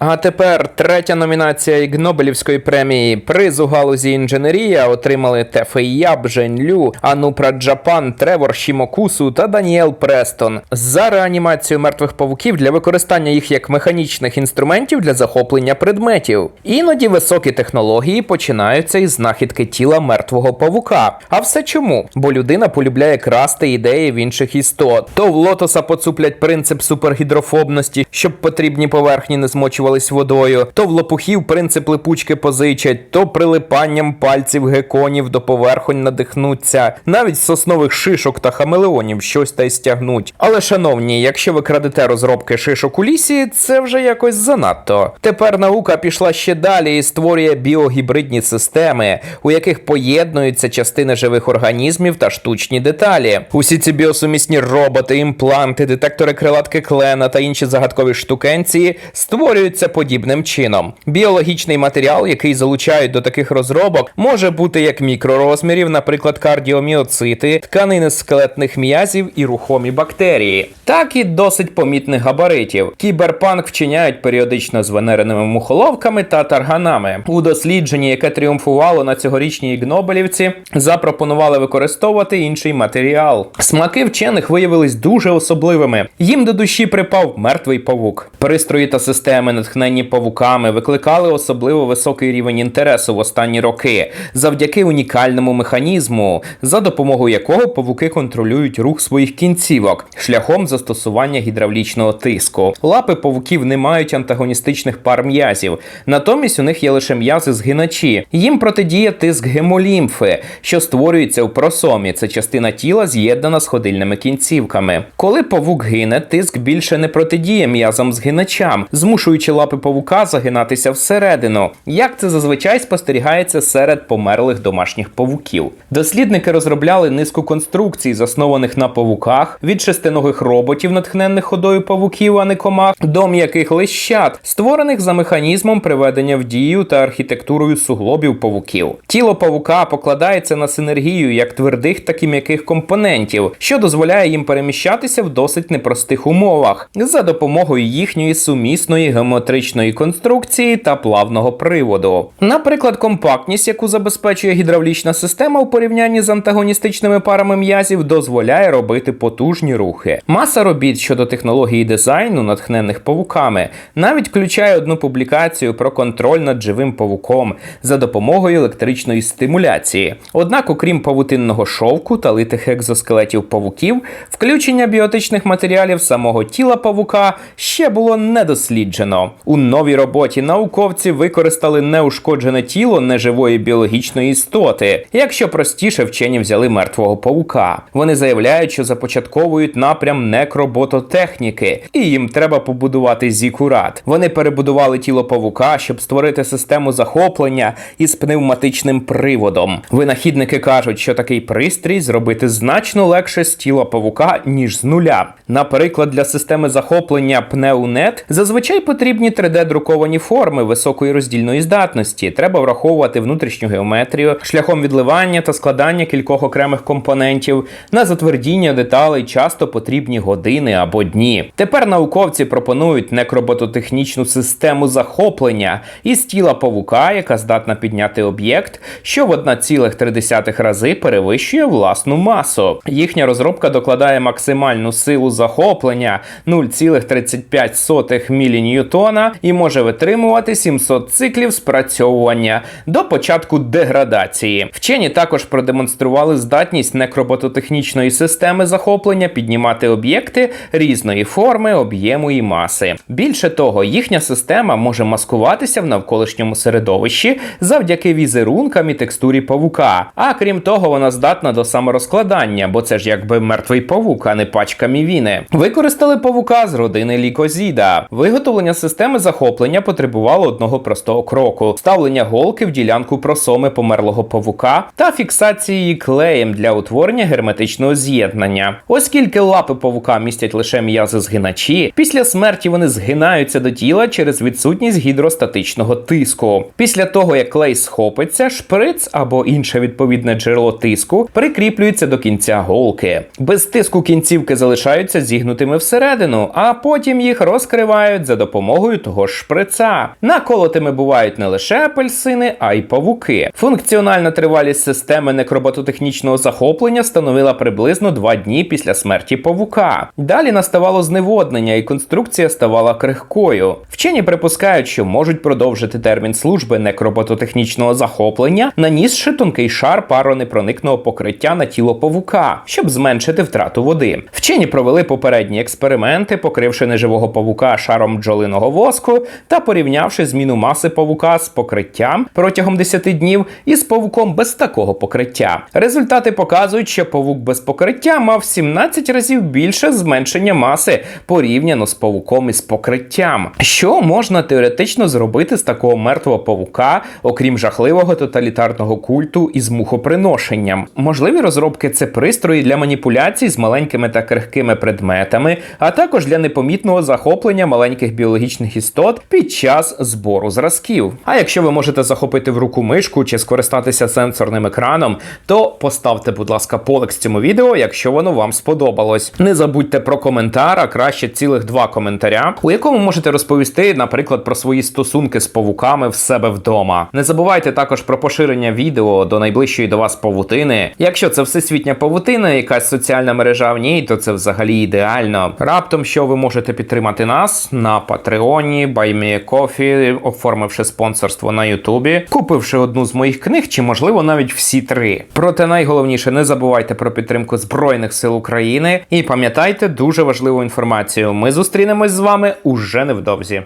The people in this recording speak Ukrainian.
А тепер третя номінація Ігнобелівської премії. Приз у галузі інженерія отримали Тефеяб Женлю, Анупра Джапан, Тревор Шімокусу та Даніел Престон за реанімацію мертвих павуків для використання їх як механічних інструментів для захоплення предметів. Іноді високі технології починаються із знахідки тіла мертвого павука. А все чому? Бо людина полюбляє красти ідеї в інших істот. То в лотоса поцуплять принцип супергідрофобності, щоб потрібні поверхні не змочувались водою, то в лопухів принцип липучки позичать, то прилипанням пальців геконів до поверхонь надихнуться, навіть з соснових шишок та хамелеонів щось та й стягнуть. Але, шановні, якщо ви крадете розробки шишок у лісі, це вже якось занадто. Тепер наука пішла ще далі і створює біогібридні системи, у яких поєднуються частини живих організмів та штучні деталі. Усі ці біосумісні роботи, імпланти, детектори крилатки клена та інші загадкові штукенції створюються подібним чином. Біологічний матеріал, який залучають до таких розробок, може бути як мікророзмірів, наприклад, кардіоміоцити, тканини скелетних м'язів і рухомі бактерії, так і досить помітних габаритів. Кіберпанк вчиняють періодично з венереними мухоловками та тарганами. У дослідженні, яке тріумфувало на цьогорічній Ігнобелівці, запропонували використовувати інший матеріал. Смаки вчених виявились дуже особливими. Їм до душі припав мертвий павук. Пристрої та системи, натхненні павуками, викликали особливо високий рівень інтересу в останні роки завдяки унікальному механізму, за допомогою якого павуки контролюють рух своїх кінцівок шляхом застосування гідравлічного тиску. Лапи павуків не мають антагоністичних пар м'язів, натомість у них є лише м'язи згиначі. Їм протидіє тиск гемолімфи, що створюється у просомі. Це частина тіла з'єднана з ходильними кінцівками. Коли павук гине, тиск більше не протидіє м'язам згиначам, змушуючи лапи павука загинатися всередину. Як це зазвичай спостерігається серед померлих домашніх павуків. Дослідники розробляли низку конструкцій, заснованих на павуках, від шестиногих роботів, натхненних ходою павуків, а не комах, до м'яких лищат, створених за механізмом приведення в дію та архітектурою суглобів павуків. Тіло павука покладається на синергію як твердих, так і м'яких компонентів, що дозволяє їм переміщатися в досить непростих умовах за допомогою їхньої сумісної геометричної конструкції та плавного приводу. Наприклад, компактність, яку забезпечує гідравлічна система у порівнянні з антагоністичними парами м'язів, дозволяє робити потужні рухи. Маса робіт щодо технології дизайну, натхнених павуками, навіть включає одну публікацію про контроль над живим павуком за допомогою електричної стимуляції. Однак, окрім павутинного шовку та литих екзоскелетів павуків, включення біотичних матеріалів самого тіла павука ще було не У новій роботі науковці використали неушкоджене тіло неживої біологічної істоти. Якщо простіше, вчені взяли мертвого павука. Вони заявляють, що започатковують напрям некробототехніки, і їм треба побудувати зікурат. Вони перебудували тіло павука, щоб створити систему захоплення із пневматичним приводом. Винахідники кажуть, що такий пристрій зробити значно легше з тіла павука, ніж з нуля. Наприклад, для системи захоплення пнеунет зазвичай потрібні 3D-друковані форми високої роздільної здатності. Треба враховувати внутрішню геометрію шляхом відливання та складання кількох окремих компонентів. На затвердіння деталей часто потрібні години або дні. Тепер науковці пропонують некробототехнічну систему захоплення із тіла павука, яка здатна підняти об'єкт, що в 1,3 рази перевищує власну масу. Їхня розробка докладає максимальну силу захоплення 0,35 міліньютона і може витримувати 700 циклів спрацьовування до початку деградації. Вчені також продемонстрували здатність некробототехнічної системи захоплення піднімати об'єкти різної форми, об'єму і маси. Більше того, їхня система може маскуватися в навколишньому середовищі завдяки візерункам і текстурі павука. А крім того, вона здатна до саморозкладання, бо це ж якби мертвий павук, а не пачка мівіни. Використали павука з родини лікозіда. Виготовлення системи захоплення потребувало одного простого кроку: ставлення голки в ділянку просоми померлого павука та фіксації клеєм для утворення герметичного з'єднання. Оскільки лапи павука містять лише м'язи згиначі, після смерті вони згинаються до тіла через відсутність гідростатичного тиску. Після того, як клей схопиться, шприц або інше відповідне джерело тиску прикріплюється до кінця голки. Без тиску кінцівки залишаються зігнутими всередину, а потім їх розкривають за допомогою допомогою того ж шприца. Наколотими бувають не лише апельсини, а й павуки. Функціональна тривалість системи некробототехнічного захоплення становила приблизно 2 дні після смерті павука. Далі наставало зневоднення, і конструкція ставала крихкою. Вчені припускають, що можуть продовжити термін служби некробототехнічного захоплення, нанісши тонкий шар паронепроникного покриття на тіло павука, щоб зменшити втрату води. Вчені провели попередні експерименти, покривши неживого павука шаром бджолиного воску та порівнявши зміну маси павука з покриттям протягом 10 днів із павуком без такого покриття. Результати показують, що павук без покриття мав 17 разів більше зменшення маси порівняно з павуком із покриттям. Що можна теоретично зробити з такого мертвого павука, окрім жахливого тоталітарного культу із мухоприношенням? Можливі розробки це пристрої для маніпуляцій з маленькими та крихкими предметами, а також для непомітного захоплення маленьких біологічних істот під час збору зразків. А якщо ви можете захопити в руку мишку чи скористатися сенсорним екраном, то поставте, будь ласка, полекс цьому відео, якщо воно вам сподобалось. Не забудьте про коментар, а краще цілих два коментаря, у якому можете розповісти, наприклад, про свої стосунки з павуками в себе вдома. Не забувайте також про поширення відео до найближчої до вас павутини. Якщо це всесвітня павутина, якась соціальна мережа в ній, то це взагалі ідеально. Раптом, що ви можете підтримати нас на Патреоні, Баймієкофі, оформивши спонсорство на Ютубі, купивши одну з моїх книг, чи можливо навіть всі три. Проте найголовніше, не забувайте про підтримку Збройних сил України і пам'ятайте дуже важливу інформацію. Ми зустрінемось з вами уже невдовзі.